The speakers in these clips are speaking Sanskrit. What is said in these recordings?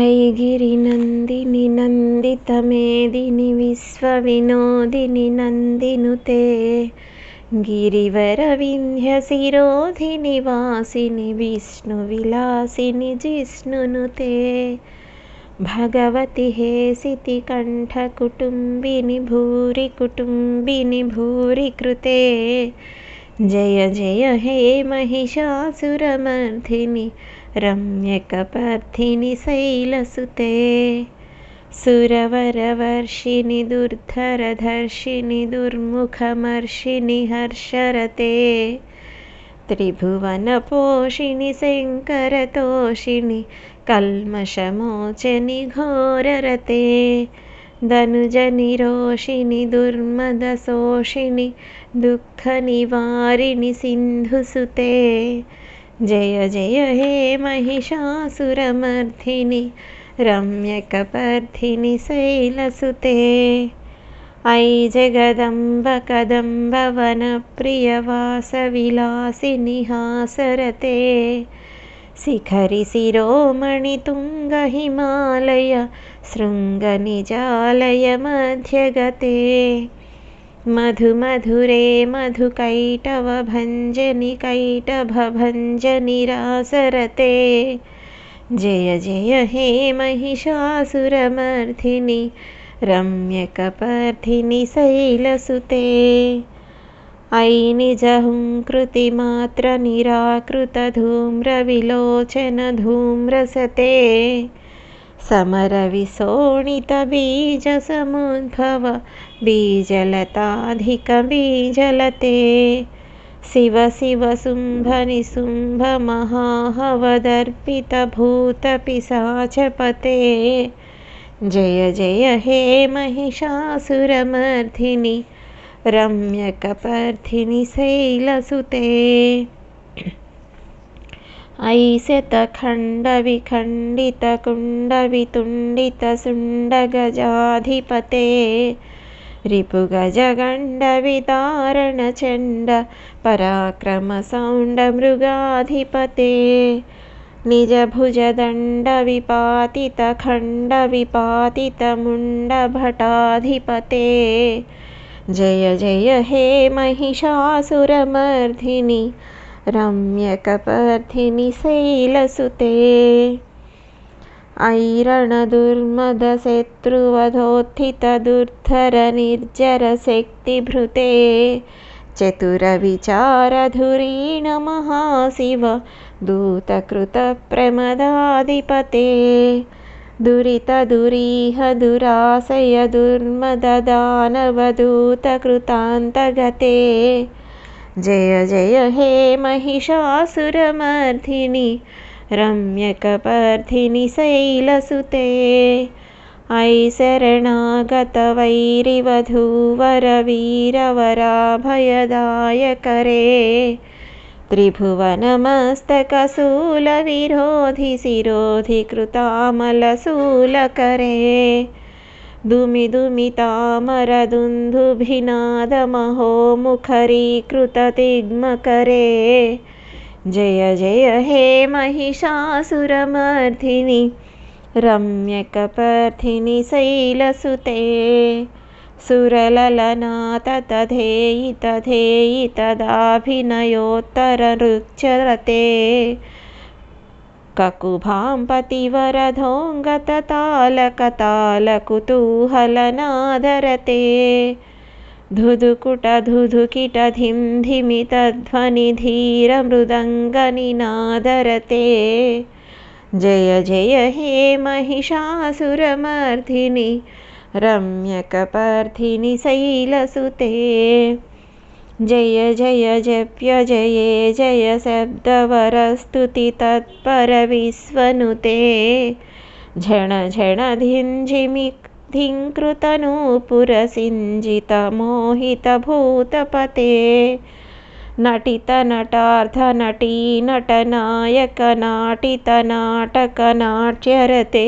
ऐगिरिनन्दिनि नन्दितमेदिनि विश्वविनोदिनि नन्दिनुते। गिरिवरविन्ध्यशिरोधिनि वासिनि विष्णुविलासिनि जिष्णुनुते। भगवति हेसितिकण्ठकुटुम्बिनि भूरि कुटुम्बिनि भूरि कृते जय जय हे महिषासुरमर्धिनि रम्यकपर्धिनि शैलसुते सुरवरवर्षिणि दुर्धरधर्षिणि दुर्मुखमर्षिणि हर्षरते त्रिभुवनपोषिणि शङ्करतोषिणि कल्मषमोचनि घोररते धनुजनिरोषिणि दुर्मदशोषिणि दुःखनिवारिणि सिन्धुसुते जय जय हे महिषासुरमर्धिनि रम्यकपर्धिनि शैलसुते। हासरते शिखरि शिरोमणितुङ्गहिमालय शृङ्गनिजालय मध्यगते मधुमधुरे मधुकैटवभञ्जनि कैटभञ्जनिरासरते जय जय हे महिषासुरमर्धिनि रम्यकपर्धिनि शैलसुते। अयि निजहुङ्कृतिमात्रनिराकृतधूम्रविलोचनधूम्रसते समरविशोणितबीजसमुद्भव बीजलताधिकबीजलते। शिव शिव शुम्भनिशुम्भमहाहवदर्पितभूतपिशाचपते जय जय हे महिषासुरमर्धिनि रम्यकपर्धिनि शैलसुते। ऐसे खंड विखंडित कुंड वितुंडित सुंड गजाधिपते रिपुगज गंड विदारण चंड पराक्रम सौंड मृगाधिपते निज भुज दंड विपातित खंड विपातित मुंड भटाधिपते जय जय हे महिषासुरमर्धिनी रम्यकपर्धिनि शैलसुते ऐरणदुर्मदशत्रुवधोत्थितदुर्धरनिर्जरशक्तिभृते चतुरविचारधुरीण महाशिव दूतकृतप्रमदाधिपते। दुरितदुरीह दुराशय दुर्मददानवदूतकृतान्तगते जय जय हे महिषासुरमर्धिनि रम्यकपर्धिनि शैलसुते अयि शरणागतवैरिवधूवरवीरवराभयदायकरे त्रिभुवनमस्तकशूलविरोधिशिरोधिकृतामलशूलकरे दुमिदुमितामरदुन्दुभिनादमहो मुखरीकृततिग्मकरे। जय जय हे महिषासुरमर्धिनि रम्यकपर्धिनि शैलसुते। सुरललनाथतधेयि तधेयि तदाभिनयोत्तररुच्यरते ककुभां पतिवरधोङ्गततालकतालकुतूहलनादरते धुधुकुटधुधुकिटधिं धिमितध्वनिधीरमृदङ्गनिनादरते जय जय हे महिषासुरमर्धिनि रम्यकपर्धिनि शैलसुते जय जय जप्यजये जय शब्दवरस्तुति तत्परविश्वनुते। झण झण धिञ्झिमि धिङ्कृतनूपुरसिञ्जितमोहितभूतपते नटितनटार्धनटीनटनायकनाटितनाटकनाट्यरते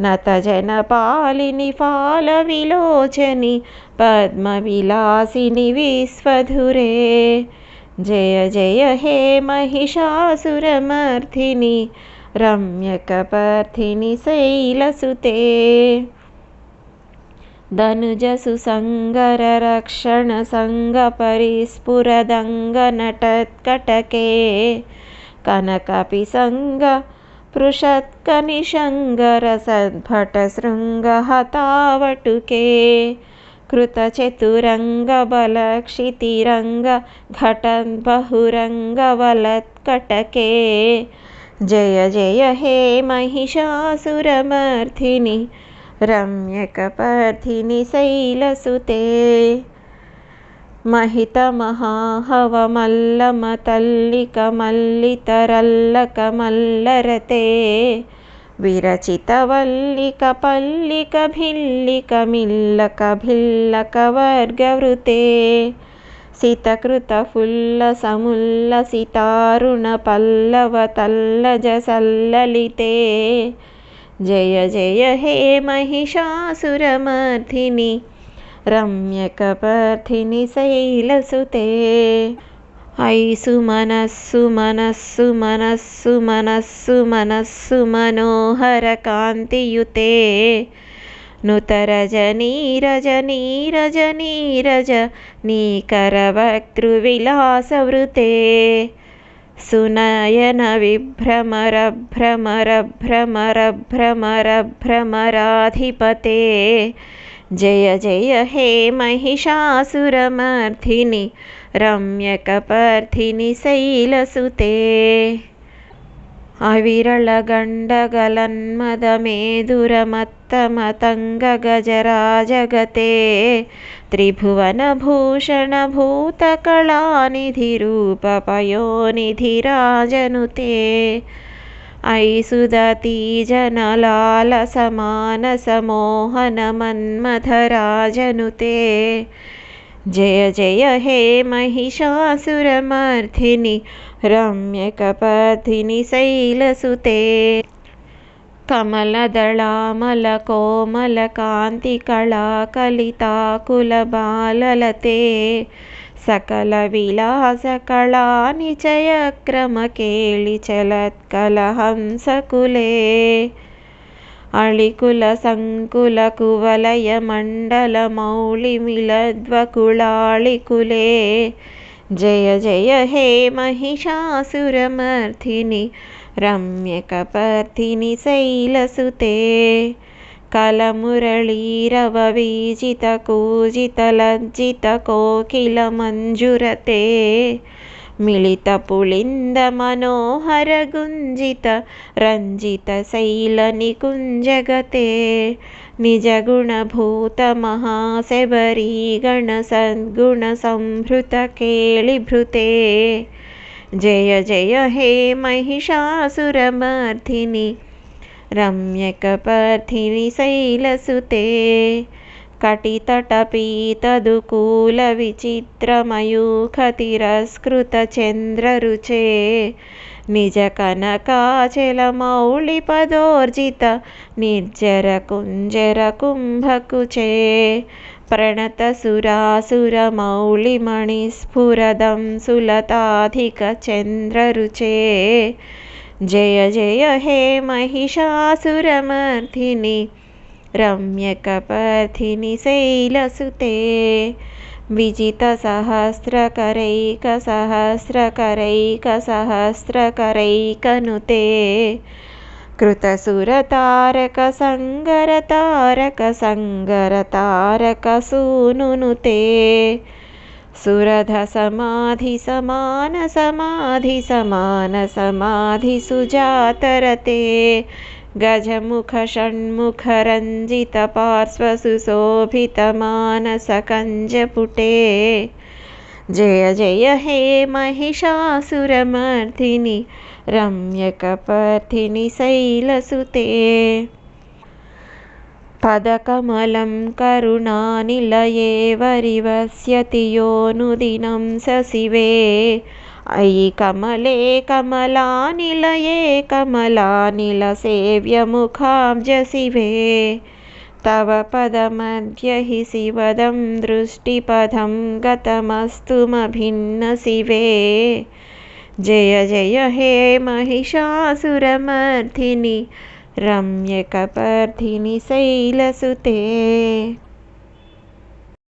नतजनपालिनि फालविलोचनि पद्मविलासिनि विश्वधुरे। जय जय हे महिषासुरमर्धिनि रम्यकपर्थिनि शैलसुते। धनुजसुसङ्गरक्षणसङ्गपरिस्फुरदङ्गनटत्कटके कनकपिसङ्ग पृषत्कनिशङ्गरसद्भटशृङ्गहतावटुके कृतचतुरङ्गबलक्षितिरङ्गघटद्बहुरङ्गवलत्कटके जय जय हे महिषासुरमर्थिनि रम्यकपर्थिनि शैलसुते महितमहाहवमल्लमतल्लिकमल्लितरल्लकमल्लरते। विरचितवल्लिकपल्लिकभिल्लकभिल्लकवर्गवृते सितकृतफुल्लसमुल्लसितारुणपल्लवतल्लजसल्ललिते। जय जय हे రమ్యకపర్థిని శైలసుతే ఐసు మనస్సు మనస్సు మనస్సు మనస్సు మనస్సు మనోహర కాంతియుతే. నుతరజనీ రజనీ రజనీ రజ నీకరవక్తృవిలాసవృతే. సునయన విభ్రమర భ్రమర భ్రమర భ్రమర భ్రమరాధిపతే जय जय हे महिषासुरमर्थिनि रम्यकपर्थिनि शैलसुते। अविरलगण्डगलन्मदमेदुरमत्तमतङ्गगजराजगते त्रिभुवनभूषणभूतकलानिधिरूपपयोनिधिराजनुते ऐ सुदतीजनलालसमानसमोहनमन्मथराजनुते जय जय हे महिषासुरमर्थिनि रम्यकपर्थिनि शैलसुते। कमलदलामलकोमलकान्तिकलाकलिताकुलबाललते सकलविलासकलानिचयक्रमकेलिचलत्कलहंसकुले अळिकुलसङ्कुलकुवलयमण्डलमौलिमिलद्वकुलाळिकुले जय जय हे महिषासुरमर्थिनि रम्यकपर्थिनि शैलसुते कलमुरळीरववीजितकूजितलज्जितकोकिलमञ्जुरते मिलितपुलिन्दमनोहरगुञ्जित रञ्जितशैलनिकुञ्जगते निजगुणभूतमहाशबरीगणसद्गुणसंभृतकेलिभृते जय जय हे महिषासुरमर्थिनि रम्यकपर्थिनि शैलसुते कटितटपीतदुकूलविचित्रमयूखतिरस्कृतचन्द्ररुचे। निजकनकाचलमौलिपदोर्जित निर्जरकुञ्जरकुम्भकुचे। प्रणतसुरासुरमौलिमणिस्फुरदं सुलताधिकचन्द्ररुचे जय जय हे महिषासुरमर्थिनि रम्यकपर्थिनि शैलसुते विजितसहस्रकरैकसहस्रकरैकसहस्रकरैकनुते कृतसुरतारकसङ्गरतारकसङ्गरतारकसूनुनुते। सुरधसमाधिसमानसमाधिसमानसमाधिसुजातरते गजमुखषण्मुखरञ्जितपार्श्वसुशोभितमानसकञ्जपुटे। जय जय हे महिषासुरमर्थिनि रम्यकपर्थिनि शैलसुते पदकमलं करुणानिलये वरिवस्यति योनुदिनं सशिवे अयि कमले कमलानिलये कमलानिलसेव्यमुखाब्जशिवे तव पदमद्य हि शिवदं दृष्टिपथं गतमस्तुमभिन्नशिवे जय जय हे महिषासुरमर्थिनि रम्यकपर्धिनि शैलसुते